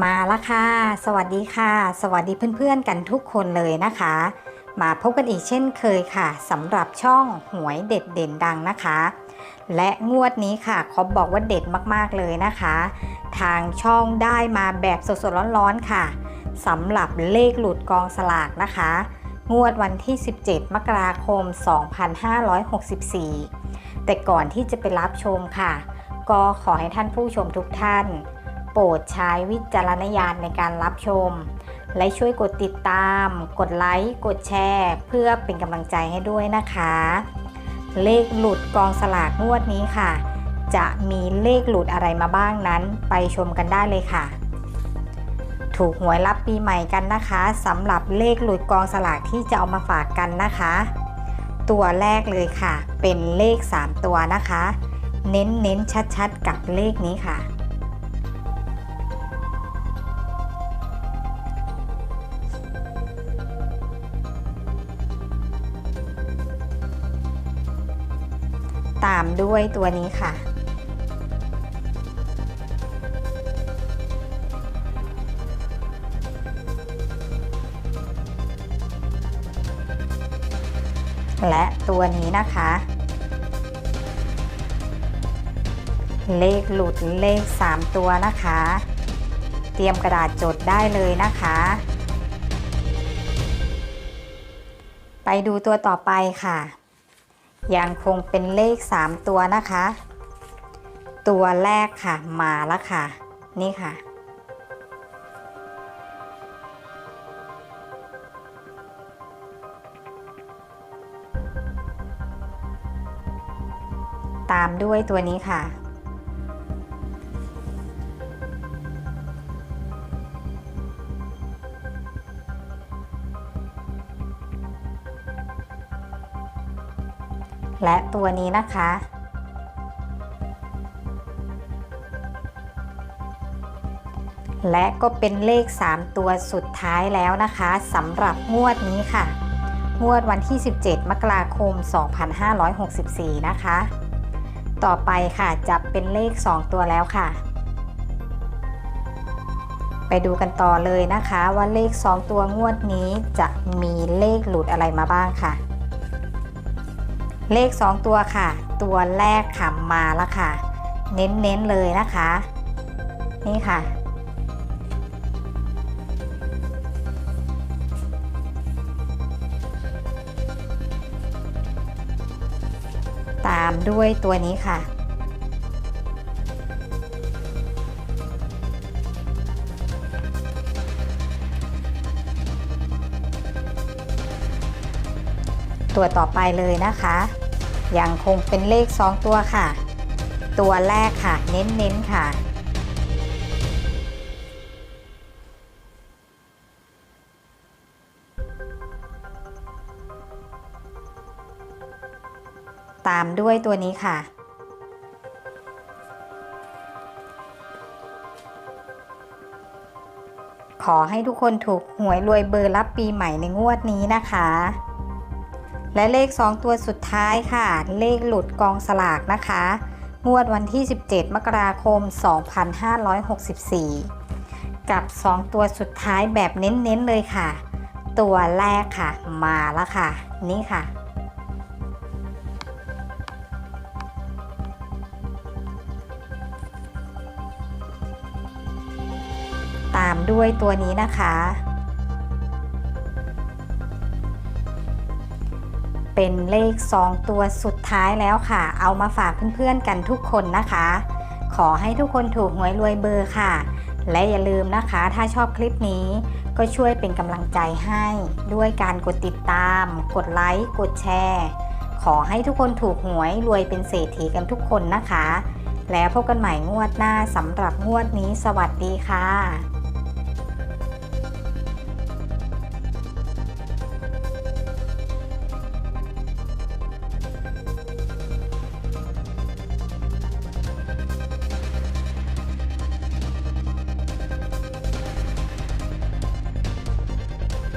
มาละค่ะ สวัสดีค่ะ สวัสดีเพื่อนๆกันทุกคนเลยนะคะ มาพบกันอีกเช่นเคยค่ะสำหรับช่องหวยเด็ดเด่นดังนะคะ และงวดนี้ค่ะขอบอกว่าเด็ดมากๆเลยนะคะ ทางช่องได้มาแบบสดๆร้อนๆค่ะสำหรับเลขหลุดกองสลากนะคะ งวดวันที่ 17 มกราคม 2564 แต่ก่อนที่จะไปรับชมค่ะ ก็ขอให้ท่านผู้ชมทุกท่าน โปรดใช้วิจารณญาณในการรับชม และช่วยกดติดตาม กดไลค์ กดแชร์ เพื่อเป็นกำลังใจให้ด้วยนะคะ เลขหลุดกองสลากงวดนี้ค่ะ จะมีเลขหลุดอะไรมาบ้างนั้น ไปชมกันได้เลยค่ะ ถูกหวยรับปีใหม่กันนะคะสำหรับเลขหลุดกองสลากที่จะเอามาฝากกันนะคะ ตัวแรกเลยค่ะ เป็นเลข 3 ตัวนะคะ เน้นเน้นๆชัดๆ กับเลขนี้ค่ะ ตามด้วยตัวนี้ค่ะ และตัวนี้นะคะ เลขหลุดเลข 3 ตัวนะคะ เตรียมกระดาษจดได้เลยนะคะไปดูตัวต่อไปค่ะ ยังคงเป็นเลข 3 ตัวนะคะ ตัวแรกค่ะมาแล้วค่ะ นี่ค่ะ ตามด้วยตัวนี้ค่ะ และตัวนี้นะคะ และก็เป็นเลข 3 ตัวสุดท้ายแล้วนะคะสำหรับงวดนี้ค่ะ งวดวันที่ 17 มกราคม 2564 นะคะ ต่อไปค่ะจะเป็นเลข 2 ตัวแล้วค่ะไปดูกันต่อเลยนะคะว่าเลข 2 ตัวงวดนี้จะมีเลขหลุดอะไรมาบ้างค่ะ เลข 2 ตัวค่ะ ตัวแรกค่ะมาแล้วค่ะ เน้นๆเลยนะคะ นี่ค่ะ ตามด้วยตัวนี้ค่ะตัวต่อไปเลยนะคะ ยังคงเป็นเลข 2 ตัวค่ะ ตัวแรกค่ะ เน้นๆค่ะ ตามด้วยตัวนี้ค่ะขอให้ทุกคนถูกหวยรวยเบอร์รับปีใหม่ในงวดนี้นะคะ และเลข 2 ตัวสุดท้ายค่ะ เลขหลุดกองสลากนะคะ งวดวันที่ 17 มกราคม 2564 กับ 2 ตัวสุดท้ายแบบเน้นๆเลยค่ะ ตัวแรกค่ะ มาแล้วค่ะ นี่ค่ะ ตามด้วยตัวนี้นะคะ เป็นเลข 2 ตัวสุดท้ายแล้วค่ะ เอามาฝากเพื่อนๆกันทุกคนนะคะ ขอให้ทุกคนถูกหวยรวยเบอร์ค่ะ และอย่าลืมนะคะ ถ้าชอบคลิปนี้ก็ช่วยเป็นกำลังใจให้ด้วยการกดติดตาม กดไลค์กดแชร์ขอให้ทุกคนถูกหวยรวยเป็นเศรษฐีกันทุกคนนะคะ แล้วพบกันใหม่งวดหน้าสำหรับงวดนี้ สวัสดีค่ะ